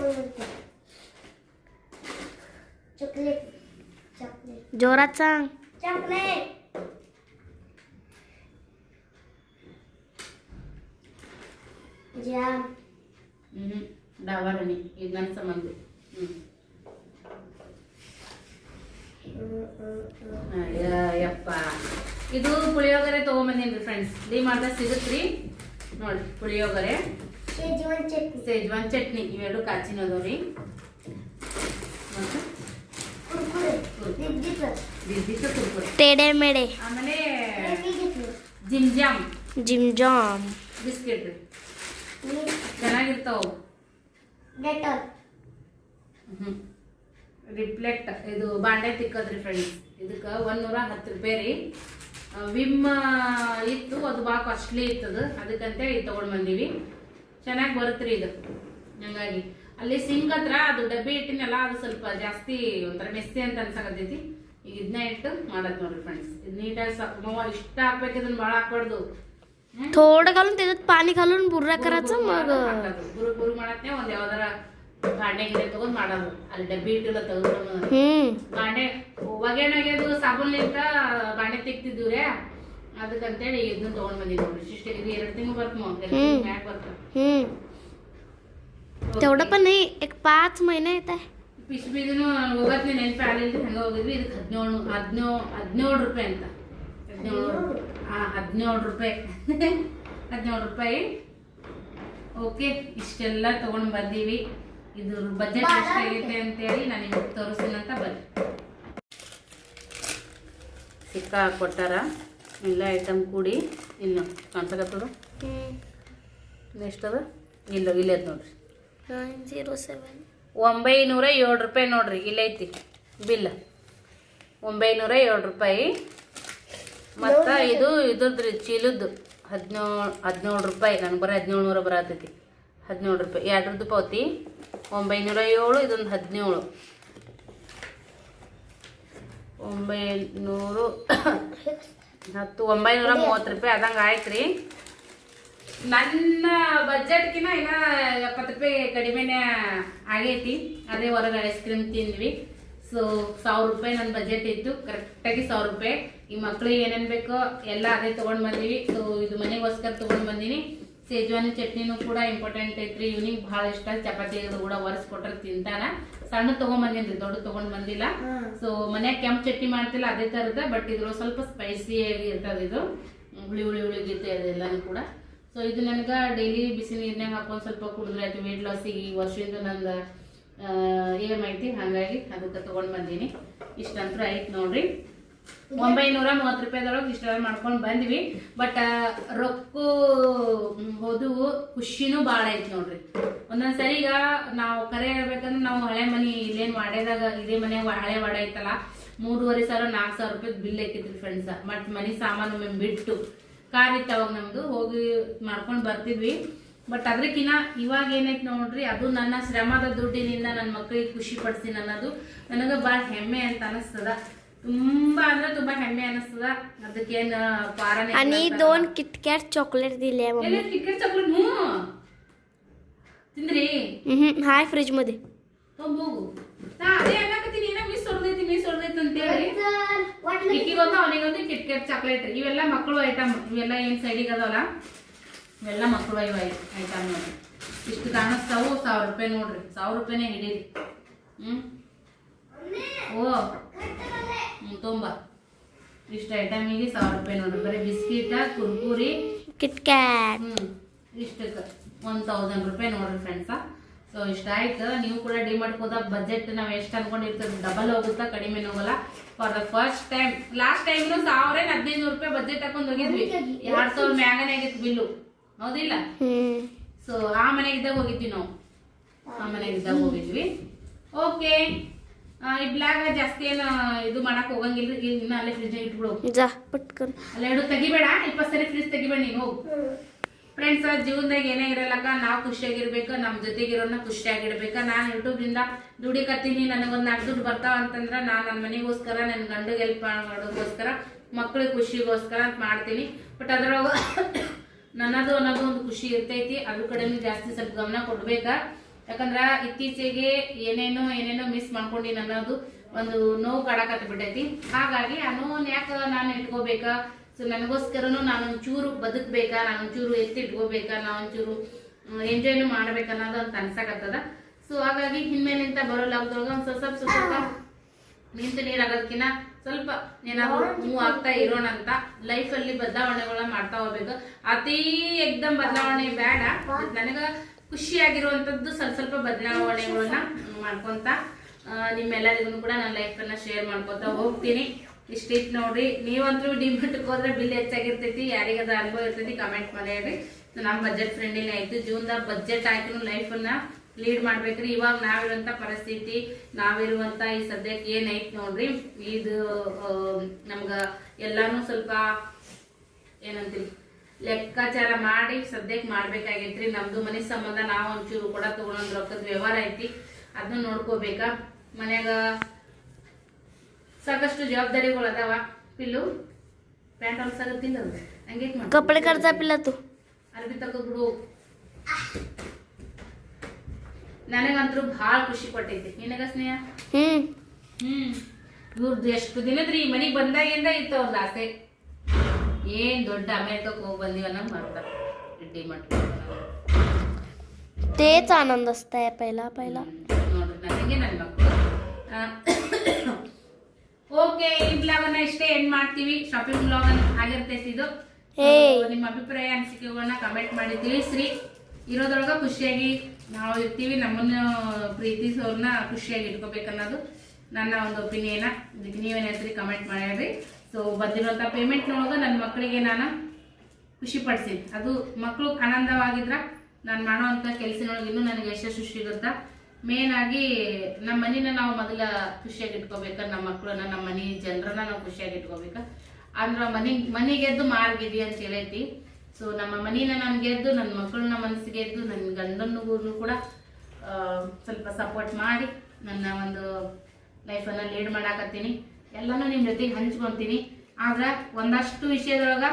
पार्लेची गोल्ड जोरात सांग ಹ್ಮ್ ಡಾಬಾರಣಿ ಇದು ನನ್ನ ಸಂಬಂಧ ಹ್ಮ್ ಅಯ್ಯ, ಯಪ್ಪ ಇದು ಪುಳಿಯೋಗರೆ ತಗೊಂಬಂದೇನ್ರಿ ಫ್ರೆಂಡ್ಸ್ ಡಿ ಮಾಡ್ದ ಸಿಗತ್ರಿ ನೋಡಿ ಪುಳಿಯೋಗರೆ ಶೇಜ್ವಾನ್ ಚಟ್ನಿ ಶೇಜ್ವಾನ್ ಚಟ್ನಿ ಇವೆರಡು ಕಾಚಿನದವ್ರಿ ಮತ್ತು ಟೇಡೆ ಮೇಡೆ ಆಮೇಲೆ ಜಿಮ್ಜಾಮ್ ಜಿಮ್ಜಾಮ್. ಬಿಸ್ಕೆಟ್ ಚೆನ್ನಾಗಿರ್ತಾವ. ಡೆಟಾಲ್ ಹ್ಞೂ ರಿಪ್ಲೆಕ್ಟ್ ಇದು ಬಾಂಡೆ ತಿಕ್ಕದ್ರಿ ಫ್ರೆಂಡ್ಸ್ ಇದಕ್ಕೆ ಒಂದೂರ ಹತ್ತು ರೂಪಾಯಿ ರೀ. ವಿಮ್ ಇತ್ತು ಅದು ಬಾ ಕಾಸ್ಟ್ಲಿ ಇತ್ತದು. ಅದಕ್ಕಂತೇಳಿ ತೊಗೊಂಡು ಬಂದೀವಿ. ಚೆನ್ನಾಗಿ ಬರುತ್ತ್ರಿ ಇದು ಹಂಗಾಗಿ ಅಲ್ಲಿ ಸಿಂಕ್ ಹತ್ರ ಅದು ಡಬ್ಬಿ ಇಟ್ಟಿನಲ್ಲ ಅದು ಸ್ವಲ್ಪ ಜಾಸ್ತಿ ಒಂಥರ ಮೆಸ್ಸಿ ಅಂತ ಅನ್ಸಕತ್ತೈತಿ ಈಗ ಇದನ್ನ ಇಟ್ಟು ಮಾಡತ್ ನೋಡ್ರಿ ಫ್ರೆಂಡ್ಸ್ ಇದು ನೀಟಾಗಿ ಮವ ಇಷ್ಟ ಹಾಕ್ಬೇಕು ಇದನ್ನ ಭಾಳ ಹಾಕ್ಬಾರ್ದು ಹ್ಮ್? थोडं घालून त्याच्यात पाणी घालून बुर्रा करायचं मग ಹಾಕೋದು. ಗುರು ಗುರು ಮಾಡತ್ನೆ ಒಂದ್ ಯಾವ್ದಾರ ಬಾಂಡೆ ಗಿಡೆ ತಗೊಂಡ್ ಮಾಡೋದು ಅಲ್ಲಿ ಡಬ್ಬಿ ಇಟ್ಟಿಲ್ಲ ತೆಗೆದು हम्म ಬಾಂಡೆ ಒಗೆಣಗೆದು ಸಾಬೂನ್ಲಿಂದ ಬಾಂಡೆ ತೆಗ್ತಿದ್ವಿ ಅದಕ್ಕಂತೇಳಿ ಇದನ್ನ ತಗೊಂಡ್ ಬಂದಿದ್ವಿ ನೋಡ್ರಿ ಇಷ್ಟ ಇದು ಎರಡು ತಿಂಗಳು ಬರ್ತು ಹ್ಮ್. ಮ್ಯಾಗ ಬರ್ತ हम्म तेवढं पण नाही एक पाच महिने येत आहे ಪಿಶ್ಬಿದನು ಹೋಗತ್ನೆ ನೆನಪಿ ಆಗಲಿಲ್ಲ ಹಂಗ ಹೋಗಿದ್ವಿ ಇದಕ್ಕೆ ಹದಿನೇಳು ಹದಿನೇಳು ಹದಿನೇಳು ರೂಪಾಯಿ ಅಂತ ಹದಿನೇಳು ಹಾ ಹದಿನೇಳು ರೂಪಾಯಿ [laughs] ಹದಿನೇಳು ರೂಪಾಯಿ ಓಕೆ ಇಷ್ಟೆಲ್ಲ ತಗೊಂಡ್ ಬಂದೀವಿ ಇದು ಬಜೆಟ್ ಎಷ್ಟಾಗೈತೆ ಅಂತೇಳಿ ನಾನು ನಿಮಗೆ ತೋರಿಸ್ತೀನಂತ ಬನ್ನಿ ಸಿಕ್ಕ ಕೊಟ್ಟಾರ ಎಲ್ಲ ಐಟಮ್ ಕೂಡಿ ಇಲ್ಲ ನೆಕ್ಸ್ಟ್ ಎಷ್ಟದ ಇಲ್ಲ ಇಲ್ಲ ಐತೆ ನೋಡ್ರಿ. Nine zero seven. ಒಂಬೈನೂರ ಏಳು ರೂಪಾಯಿ ನೋಡ್ರಿ ಇಲ್ಲೈತಿ ಬಿಲ್. ಒಂಬೈನೂರ ಏಳು ರೂಪಾಯಿ. ಮತ್ತು ಇದು ಇದ್ರದ್ರಿ ಚೀಲದ್ದು ಹದಿನೇಳು ಹದಿನೇಳು ರೂಪಾಯಿ ನನಗೆ ಬರೀ ಹದಿನೇಳು ನೂರ ಬರತೈತಿ. ಹದಿನೇಳು ರೂಪಾಯಿ ಎರಡ್ರದ್ದು ಪಾವತಿ ಒಂಬೈನೂರ ಏಳು ಇದೊಂದು ಹದಿನೇಳು. ಒಂಬೈನೂರು [coughs] ಹತ್ತು ಒಂಬೈನೂರ ಮೂವತ್ತು ರೂಪಾಯಿ ಅದಂಗೆ ಆಯ್ತು ರೀ ನನ್ನ ಬಜೆಟ್ಗಿನ ಇನ್ನ ಎಪ್ಪತ್ತು ರೂಪಾಯಿ ಕಡಿಮೆನೇ ಆಗೈತಿ. ಅದೇ ಹೊರಗೆ ಐಸ್ ಕ್ರೀಮ್ ತಿಂದ್ವಿ. ಸೊ ಸಾವಿರ ರೂಪಾಯಿ ನನ್ನ ಬಜೆಟ್ ಇತ್ತು. ಕರೆಕ್ಟಾಗಿ ಸಾವಿರ ರೂಪಾಯಿ. ಈ ಮಕ್ಳಿಗೆ ಏನೇನು ಬೇಕೋ ಎಲ್ಲ ಅದೇ ತೊಗೊಂಡು ಬಂದೀವಿ. ಸೊ ಇದು ಮನೆಗೋಸ್ಕರ ತೊಗೊಂಡು ಬಂದೀನಿ. ಸೇಜ್ವಾನ್ ಚಟ್ನಿನೂ ಕೂಡ ಇಂಪಾರ್ಟೆಂಟ್ ಐತ್ರಿ. ಇವ್ನಿಗೆ ಬಹಳ ಇಷ್ಟ. ಚಪಾತಿ ಕೂಡ ಒರೆಸ್ಕೊಟ್ರೆ ತಿಂತಾನ. ಸಣ್ಣ ತಗೊಂಡ್ಬಂದಿನ್ರಿ ದೊಡ್ಡ ತಗೊಂಡ್ ಬಂದಿಲ್ಲ ಸೊ ಮನ್ಯಾಗ ಕೆಂಪ್ ಚಟ್ನಿ ಮಾಡ್ತಿಲ್ಲ ಅದೇ ತರದ ಬಟ್ ಇದ್ರ ಸ್ವಲ್ಪ ಸ್ಪೈಸಿ ಆಗಿ ಇರ್ತದ ಇದು. ಹುಳಿ ಹುಳಿ ಹುಳಿ ಗೀತೆ ಅದೆಲ್ಲನೂ ಕೂಡ. ಸೊ ಇದು ನನಗೆ ಡೈಲಿ ಬಿಸಿ ನೀರ್ನಾಗ ಹಾಕೊಂಡ್ ಸ್ವಲ್ಪ ಕುಡಿದ್ರೆ ಆಯ್ತು. ವೇಟ್ ಲಾಸಿಗೆ ಈ ವರ್ಷದಿಂದ ನಂದು ಏಮ್ ಐತಿ? ಹಾಗಾಗಿ ಅದಕ್ಕೆ ತಗೊಂಡ್ ಬಂದೀನಿ. ಇಷ್ಟಂತೂ ಐತಿ ನೋಡ್ರಿ. ಒಂಬೈನೂರ ಮೂವತ್ತು ರೂಪಾಯಿದೊಳಗೆ ಇಷ್ಟೆಲ್ಲ ಮಾಡ್ಕೊಂಡು ಬಂದ್ವಿ. ಬಟ್ ರೊಕ್ಕ ಹೋದು ಖುಷಿನೂ ಭಾಳ ಐತಿ ನೋಡ್ರಿ. ಒಂದೊಂದ್ಸರಿ ಈಗ ನಾವು ಕರೆ ಹೇಳ್ಬೇಕಂದ್ರೆ ನಾವು ಹಳೆ ಮನಿ ಇಲ್ಲೇನು ವಾಡ್ಯದಾಗ ಇದೇ ಮನೆ ಹಳೆ ವಾಡ ಐತಲ್ಲ. ಮೂರುವರೆ ಸಾವಿರ, ನಾಲ್ಕು ಸಾವಿರ ರೂಪಾಯಿ ಬಿಲ್ ಹಾಕಿದ್ರಿ ಫ್ರೆಂಡ್ಸ್ ಮತ್ ಮನಿ ಸಾಮಾನು ಮೇಲೆ ಬಿಟ್ಟು ಕಾರ್ ಇತ್ತು ಅವಾಗ ನಮ್ದು, ಹೋಗಿ ಮಾಡ್ಕೊಂಡು ಬರ್ತಿದ್ವಿ. ಬಟ್ ಅದಕ್ಕಿನ್ನ ಇವಾಗ ಏನೈತೆ ನೋಡ್ರಿ, ಅದು ನನ್ನ ಶ್ರಮದ ದುಡ್ಡಿನಿಂದ ನನ್ನ ಮಕ್ಕಳಿಗೆ ಖುಷಿ ಪಡಿಸ್ತೀನಿ ಅನ್ನೋದು ನನಗೆ ಭಾಳ ಹೆಮ್ಮೆ ಅಂತ ಅನಿಸ್ತದ. ತುಂಬಾ ಅಂದ್ರೆ ತುಂಬಾ ಹೆಮ್ಮೆ ಅನಿಸ್ತದ ಅದಕ್ಕೇನ್ ಪಾರನೆ आणि दोन किटकॅट चॉकलेट दिले मम्मी ಟಿಕೆಟ್ ಚಾಕ್ಲೇಟ್ ಹ್ಞೂ ತಿಂದ್ರಿ हम्म, हाय फ्रीज मध्ये ತೊಂಬೋಗು ನಾ ಅದೇ ಅನ್ನಕತ್ತೀನಿ ಏನೋ ಮಿಸ್ ಹೊಡೆದೈತಿ ಮಿಸ್ ಹೊಡೆದೈತಿ ಅಂತೇಳಿ ಇಕ್ಕಿಗೊಂದು ಅವನಿಗೊಂದು ಕಿಟ್ ಕ್ಯಾಟ್ ಚಾಕ್ಲೇಟ್ ಇವೆಲ್ಲ ಮಕ್ಕಳು ಐಟಮ್ ಇವೆಲ್ಲ ಏನ್ ಸೈಡಿಗೆ ಅದಾವಲ್ಲ ಇವೆಲ್ಲ ಮಕ್ಕಳು ಇವ ಐಟಮ್ ನೋಡ್ರಿ ಇಷ್ಟು ಕಾಣಿಸ್ತಾವು ಸಾವಿರ ರೂಪಾಯಿ ನೋಡ್ರಿ ಸಾವಿರ ರೂಪಾಯಿನೇ ಹಿಡೀರಿ ಹ್ಮ್ ಓ ಹ್ಮ್ ಹ್ಞೂ ತುಂಬಾ. ಇಷ್ಟ ಐಟಮಿಗೆ ಸಾವಿರ ರೂಪಾಯಿ ನೋಡಿ. ಬರೀ ಬಿಸ್ಕಿಟ ಕುರ್ಕುರಿ. ಕಿಟ್ಕ್ಯಾಟ್ ಇಷ್ಟಕ್ಕೆ. ಒನ್ ತೌಸಂಡ್ ರೂಪಾಯಿ ನೋಡ್ರಿ ಫ್ರೆಂಡ್ಸ ಸೊ ಇಷ್ಟಾಯ್ತು ನೀವು ಕೂಡ ಡಿಮಾರ್ಟ್ ಹೋದಾಗ ಬಜೆಟ್ ನಾವು ಎಷ್ಟು ಅನ್ಕೊಂಡಿರ್ತೀವಿ ಡಬಲ್ ಹೋಗುತ್ತಾ ಕಡಿಮೆ ಹೋಗಲ್ಲ. For the first time last time ಸಾವಿರ ಹದಿನೈದು ನೂರು ರೂಪಾಯಿ ಬಜೆಟ್ ಹಾಕೊಂಡು ಹೋಗಿದ್ವಿ. ಎರಡ್ ಸಾವಿರ ಮ್ಯಾಗನೇ ಆಗಿತ್ತು ಬಿಲ್ಲು. ಹೌದಿಲ್ಲ? ಸೊ ಆ ಮನೆಗಿದ್ದಾಗ ಹೋಗಿದ್ವಿ ನಾವು. ಆ ಮನೆಗಿದ್ದಾಗ ಹೋಗಿದ್ವಿ. ಓಕೆ ಜಾಸ್ತಿ ಏನು ಇದು ಹೋಗಂಗಿಲ್ರಿ. ಅಲ್ಲೇ ಫ್ರಿಜ್ ಜಾ ತೆಗಿಬೇಡ. ಇಪ್ಪತ್ತು ಸರಿ ಫ್ರೆಂಡ್ಸ್ ಜೀವನದಾಗ ಏನೇ ಇರಲ್ಲಕ್ಕ ನಾವು ಖುಷಿಯಾಗಿರ್ಬೇಕು ನಮ್ಮ ಜೊತೆಗಿರೋನ ಖುಷಿಯಾಗಿರ್ಬೇಕು. ನಾನು ಯೂಟ್ಯೂಬ್ನಿಂದ ದುಡಿಕತ್ತೀನಿ ನನಗೊಂದು ನಾಲ್ಕು ದುಡ್ಡು ಬರ್ತಾವ ಅಂತಂದ್ರ ನಾನು ನನ್ನ ಮನೆಗೋಸ್ಕರ ನನ್ನ ಗಂಡಿಗೆ ಹೆಲ್ಪ್ ಮಾಡೋದಕ್ಕೋಸ್ಕರ ಮಕ್ಳಿಗೆ ಖುಷಿಗೋಸ್ಕರ ಅಂತ ಮಾಡ್ತೀನಿ. ಬಟ್ ಅದ್ರೊಳಗ [coughs] ನನ್ನದು ಅನ್ನೋದು ಒಂದು ಖುಷಿ ಇರ್ತೈತಿ. ಅದ್ರ ಕಡೆನೂ ಜಾಸ್ತಿ ಸ್ವಲ್ಪ ಗಮನ ಕೊಡ್ಬೇಕಾ. ಯಾಕಂದ್ರ ಇತ್ತೀಚೆಗೆ ಏನೇನೋ ಏನೇನೋ ಮಿಸ್ ಮಾಡ್ಕೊಂಡಿನ ಅನ್ನೋದು ಒಂದು ನೋವು ಕಾಡಕತ್ ಬಿಟ್ಟೈತಿ. ಹಾಗಾಗಿ ಆ ನೋವನ್ ಯಾಕ ನಾನು ಇಟ್ಕೋಬೇಕಾ? ಸೊ ನನಗೋಸ್ಕರನು ನಾನು ಒಂಚೂರು ಬದುಕ್ಬೇಕಾ ನಾನು ಒಂಚೂರು ಎತ್ತಿ ಇಟ್ಕೋಬೇಕಾ ನಾನು ಒಂಚೂರು ಎಂಜಾಯ್ನು ಮಾಡ್ಬೇಕನ್ನೋದು ಅಂತ ಅನ್ಸಕತ್ತದ. ಸೊ ಹಾಗಾಗಿ ಹಿನ್ಮೇಲಿಂದ ಬರೋ ಲಾಭದೊಳಗ ಒಂದ್ ಸ್ವಲ್ಪ ಸ್ವಲ್ಪ ನಿಂತು ನೀರಾಗೋದಕ್ಕಿಂತ ಸ್ವಲ್ಪ ಏನಾದ್ರು ಮೂವ್ ಆಗ್ತಾ ಇರೋಣ ಅಂತ ಲೈಫ್ ಅಲ್ಲಿ ಬದಲಾವಣೆಗಳನ್ನ ಮಾಡ್ತಾ ಹೋಗ್ಬೇಕು. ಅತಿ ಎಕ್ದಮ್ ಬದಲಾವಣೆ ಬೇಡ. ನನಗ ಖುಷಿಯಾಗಿರುವಂತದ್ದು ಸ್ವಲ್ಪ ಸ್ವಲ್ಪ ಬದಲಾವಣೆಗಳನ್ನ ಮಾಡ್ಕೊಂತ ನಿಮ್ಮೆಲ್ಲರಿಗೂ ಕೂಡ ನನ್ನ ಲೈಫ್ ಅನ್ನ ಶೇರ್ ಮಾಡ್ಕೊತ ಹೋಗ್ತೀನಿ. ಇಷ್ಟಿತ್ತು ನೋಡ್ರಿ ನೀವಂತೂ ಡಿಮಿಟ್ಗೆ ಹೋದ್ರೆ ಬಿಲ್ ಹೆಚ್ಚಾಗಿರ್ತೈತಿ ಯಾರಿಗದ ಅನುಭವ ಇರ್ತೈತಿ ಕಮೆಂಟ್ ಮಾಡಿ ಹೇಳ್ರಿ. ನಮ್ಮ ಬಜೆಟ್ ಫ್ರೆಂಡ್ಲಿನೇ ಆಯ್ತು ಜೀವನದಾಗ ಬಜೆಟ್ ಆಯ್ತು ಲೈಫನ್ನ ಲೀಡ್ ಮಾಡ್ಬೇಕ್ರಿ. ಇವಾಗ ನಾವಿರುವಂತ ಪರಿಸ್ಥಿತಿ, ನಾವಿರುವಂತ ಈ ಸದ್ಯಕ್ಕೆ ಏನೈತ್ ನೋಡ್ರಿ. ಇದು ನಮ್ಗ ಎಲ್ಲಾನು ಸ್ವಲ್ಪ ಏನಂತೀವಿ ಲೆಕ್ಕಾಚಾರ ಮಾಡಿ ಸದ್ಯಕ್ಕೆ ಮಾಡ್ಬೇಕಾಗೈತ್ರಿ. ನಮ್ದು ಮನೆ ಸಂಬಂಧ ನಾವು ಒಂಚೂರು ಕೂಡ ತಗೊಂಡ್ ರೊಕ್ಕದ ವ್ಯವಹಾರ ಐತಿ. ಅದನ್ನ ನೋಡ್ಕೋಬೇಕಾ? ಮನ್ಯಾಗ ಸಾಕಷ್ಟು ಜವಾಬ್ದಾರಿಗಳು ಅದಾವ. ಪಿಲ್ಲು ಪ್ಯಾಂಟ್ ಹೊಲ್ಸಾಗತ್ತಿಲ್ಲ ಹಂಗೆ ಕಪ್ಪಳೆ ಖರ್ಚಾ ಪಿಲ್ಲ ಅರ್ಬಿ ತಗೋಬಿಡು ನನಗಂತೂ ಭಾಳ ಖುಷಿ ಕೊಟ್ಟೈತಿ. ನಿನಗ ಸ್ನೇಹ? ಹ್ಮ್. ಹ್ಮ್. ಇವ್ರದ್ದು ಎಷ್ಟು ದಿನದ್ರಿ ಮನೆಗೆ ಬಂದಾಗಿಂದ ಇತ್ತು ಅವ್ರದ್ದು ಆಸೆ. ಏನ್ ದೊಡ್ಡ ಅಮೆರಿಕಕ್ಕೆ ಹೋಗಿ ಬಂದೀವ ಅನ್ನೋದು ಮಾಡ್ತಾರ ರೆಡ್ಡಿ ಮಾಡ್ಕೊಂಡು तेच आनंद असतंय पहिला पहिला ನೋಡ್ರಿ ನನಗೆ ನನ್ನ ಮಕ್ಕಳು ಓಕೆ ಈ ಬ್ಲಾಗ್ ಅನ್ನ ಇಷ್ಟೇ ಎಂಡ್ ಮಾಡ್ತೀವಿ ಶಾಪಿಂಗ್ ಬ್ಲಾಗ್ ಅನ್ನ ಆಗಿರ್ತೈತಿ ಇದು ಹೇ. So, ನಿಮ್ಮ ಅಭಿಪ್ರಾಯ ಅನಿಸಿಕೆಗಳನ್ನ ಕಮೆಂಟ್ ಮಾಡಿ ತಿಳಿಸ್ರಿ ಇರೋದ್ರೊಳಗ ಖುಷಿಯಾಗಿ ನಾವು ಇರ್ತೀವಿ ನಮ್ಮನ್ನ ಪ್ರೀತಿಸೋರ್ನ ಖುಷಿಯಾಗಿ ಇಟ್ಕೋಬೇಕನ್ನೋದು ನನ್ನ ಒಂದು ಒಪಿನಿಯನ್ ಇದಕ್ಕೆ ನೀವೇನ್ ಹೇಳ್ತೀರಿ ಕಮೆಂಟ್ ಮಾಡ್ರಿ ಸೊ ಬಂದಿರುವಂತ ಪೇಮೆಂಟ್ನೊಳಗೆ ನನ್ನ ಮಕ್ಕಳಿಗೆ ನಾನು ಖುಷಿ ಪಡಿಸಿದ್ದೆ ಅದು ಮಕ್ಕಳು ಆನಂದವಾಗಿದ್ರ ನಾನು ಮಾಡೋವಂಥ ಕೆಲಸನೊಳಗೆ ಇನ್ನೂ ನನಗೆ ಯಶಸ್ಸು ಸಿಗುತ್ತಾ. ಮೇನ್ ನಮ್ಮ ಮನೇನ ನಾವು ಮೊದಲ ಖುಷಿಯಾಗಿ ಇಟ್ಕೋಬೇಕು ನಮ್ಮ ಮಕ್ಕಳನ್ನ ನಮ್ಮ ಮನೆ ಜನರನ್ನ ನಾವು ಖುಷಿಯಾಗಿ ಇಟ್ಕೋಬೇಕು. ಅಂದ್ರೆ ಮನೆ ಮನೆಗೆದ್ದು ಮಾರ್ಗಿದಿ ಅಂತ ಹೇಳೈತಿ. ಸೊ ನಮ್ಮ ಮನೇನ ನಾನು ಗೆದ್ದು ನನ್ನ ಮಕ್ಕಳನ್ನ ಮನಸ್ಸಿಗೆ ಗೆದ್ದು ನನ್ನ ಗಂಡನಿಗೂ ಕೂಡ ಸ್ವಲ್ಪ ಸಪೋರ್ಟ್ ಮಾಡಿ ನನ್ನ ಒಂದು ಲೈಫನ್ನು ಲೀಡ್ ಮಾಡಾಕತ್ತೀನಿ. ಎಲ್ಲನೂ ನಿಮ್ಮ ಜೊತೆಗೆ ಹಂಚ್ಕೊತೀನಿ. ಆದ್ರೆ ಒಂದಷ್ಟು ವಿಷಯದೊಳಗ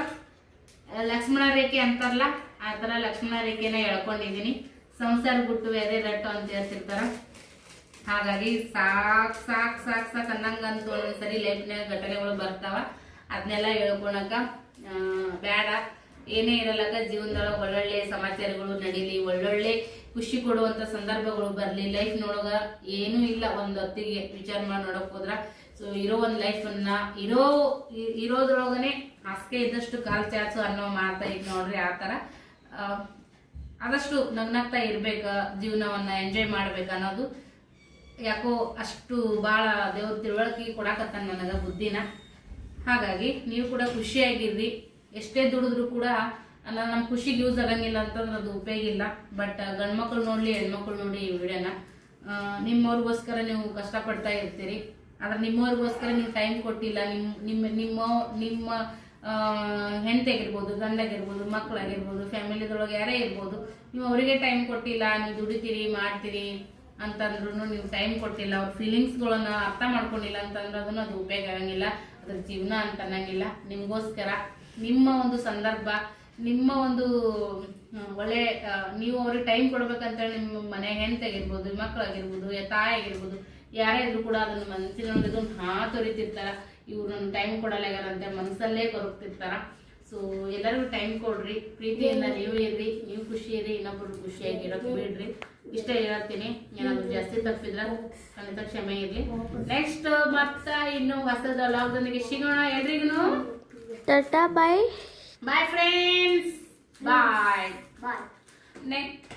ಲಕ್ಷ್ಮಣ ರೇಖೆ ಅಂತಾರಲ್ಲ, ಆ ಥರ ಲಕ್ಷ್ಮಣ ರೇಖೆನ ಎಳ್ಕೊಂಡಿದ್ದೀನಿ ಸಂಸಾರ ಬಿಟ್ಟು ಎದೆ ರಟ್ಟು ಅಂತ ಹೇಳ್ತಿರ್ತಾರ. ಹಾಗಾಗಿ ಸಾಕ್ ಸಾಕ್ ಸಾಕ್ ಸಾಕ್ ಅನ್ನಂಗಂತೂ ಒಂದೊಂದ್ಸರಿ ಲೈಫ್ನಾಗ ಘಟನೆಗಳು ಬರ್ತಾವ. ಅದನ್ನೆಲ್ಲ ಹೇಳ್ಕೊಳಕ ಬೇಡ ಏನೇ ಇರಲ್ಲಕ ಜೀವನದೊಳಗೆ ಒಳ್ಳೊಳ್ಳೆ ಸಮಾಚಾರಗಳು ನಡೀಲಿ, ಒಳ್ಳೊಳ್ಳೆ ಖುಷಿ ಕೊಡುವಂತ ಸಂದರ್ಭಗಳು ಬರ್ಲಿ. ಲೈಫ್ ನೋಡೋಗ ಏನೂ ಇಲ್ಲ. ಒಂದ್ ಹೊತ್ತಿಗೆ ವಿಚಾರ ಮಾಡಿ ನೋಡಕ್ ಹೋದ್ರ ಸೊ ಇರೋ ಒಂದು ಲೈಫ್ ಅನ್ನ ಇರೋ ಇರೋದ್ರೊಳಗನೆ ಹಾಸಿಗೆ ಇದ್ದಷ್ಟು ಕಾಲು ಚಾಚು ಅನ್ನೋ ಮಾಡ್ತಾ ಇದ್ ನೋಡ್ರಿ ಆ ಆ, ಆದಷ್ಟು ನಗ್ನಗ್ತಾ ಇರ್ಬೇಕು ಜೀವನವನ್ನ ಎಂಜಾಯ್ ಮಾಡ್ಬೇಕು ಅನ್ನೋದು. ಯಾಕೋ ಅಷ್ಟು ಭಾಳ ದೇವ್ರ ತಿಳುವಳಿಕೆ ಕೊಡಾಕತ್ತಾನ ನನಗೆ ಬುದ್ಧಿನ. ಹಾಗಾಗಿ ನೀವು ಕೂಡ ಖುಷಿಯಾಗಿರ್ರಿ. ಎಷ್ಟೇ ದುಡಿದ್ರು ಕೂಡ ಅಲ್ಲ ನಮ್ಮ ಖುಷಿಗೆ ಯೂಸ್ ಆಗಂಗಿಲ್ಲ ಅಂತಂದ್ರೆ ಅದು ಉಪಯೋಗ ಇಲ್ಲ. ಬಟ್ ಗಂಡ್ಮಕ್ಳು ನೋಡಲಿ ಹೆಣ್ಮಕ್ಳು ನೋಡಿ ಈ ವಿಡಿಯೋನ. ನಿಮ್ಮವ್ರಿಗೋಸ್ಕರ ನೀವು ಕಷ್ಟಪಡ್ತಾ ಇರ್ತೀರಿ. ಆದ್ರೆ ನಿಮ್ಮವ್ರಿಗೋಸ್ಕರ ನೀವು ಟೈಮ್ ಕೊಟ್ಟಿಲ್ಲ ನಿಮ್ಮ ನಿಮ್ಮ ನಿಮ್ಮ ನಿಮ್ಮ ಹೆಂಡತಿಯಾಗಿರ್ಬೋದು, ಗಂಡಾಗಿರ್ಬೋದು ಮಕ್ಕಳಾಗಿರ್ಬೋದು ಫ್ಯಾಮಿಲಿದೊಳಗೆ ಯಾರೇ ಇರ್ಬೋದು, ನೀವು ಅವರಿಗೆ ಟೈಮ್ ಕೊಟ್ಟಿಲ್ಲ, ನೀವು ದುಡಿತೀರಿ, ಮಾಡ್ತೀರಿ ಅಂತಂದ್ರೂ ನೀವು ಟೈಮ್ ಕೊಟ್ಟಿಲ್ಲ, ಅವ್ರ ಫೀಲಿಂಗ್ಸ್ಗಳನ್ನ ಅರ್ಥ ಮಾಡ್ಕೊಂಡಿಲ್ಲ ಅಂತಂದ್ರೆ ಅದನ್ನು ಅದು ಉಪಯೋಗ ಆಗಂಗಿಲ್ಲ, ಅದ್ರ ಜೀವನ ಅಂತ ಅನ್ನಂಗಿಲ್ಲ. ನಿಮಗೋಸ್ಕರ ನಿಮ್ಮ ಒಂದು ಸಂದರ್ಭ, ನಿಮ್ಮ ಒಂದು ಒಳ್ಳೆ ನೀವು ಅವ್ರಿಗೆ ಟೈಮ್ ಕೊಡ್ಬೇಕಂತೇಳಿ ನಿಮ್ಮ ಮನೆ ಹೆಂಡತಿಯಾಗಿರ್ಬೋದು ಮಕ್ಕಳಾಗಿರ್ಬೋದು ತಾಯಿ ಆಗಿರ್ಬೋದು ಯಾರೇ ಇದ್ರು ಕೂಡ ಅದನ್ನು ಮನಸ್ಸಿನೊಳಗೆ ಹಾ ತೊರಿತಿರ್ತಾರ ಇವ್ರು ನನ್ ಟೈಮ್ ಕೊಡಲ್ಲ ಅಂತ ಮನಸ್ಸಲ್ಲೇ ಕೊರಗ್ತಿರ್ತಾರ ಸೊ ಎಲ್ಲರಿಗೂ ಟೈಮ್ ಕೊಡ್ರಿ. ಪ್ರೀತಿಯಿಂದ ನೀವು ಇರ್ರಿ. ನೀವು ಖುಷಿ ಇರಿ ಖುಷಿಯಾಗಿ ಇರೋಕೆ ಬಿಡ್ರಿ. ಇಷ್ಟ ಹೇಳ್ತೀನಿ. ಏನಾದ್ರು ಜಾಸ್ತಿ ತಪ್ಪಿದ್ರ ಖಂಡಿತ ಕ್ಷಮೆ ಇರ್ಲಿ. ನೆಕ್ಸ್ಟ್ ಬರ್ತಾ ಇನ್ನು ಹೊಸದ ಲಾಕ್ಡೌನ್ಗೆ ಸಿಗೋಣ ಎಲ್ರಿಗೂ Tata bye. Bye friends bye bye next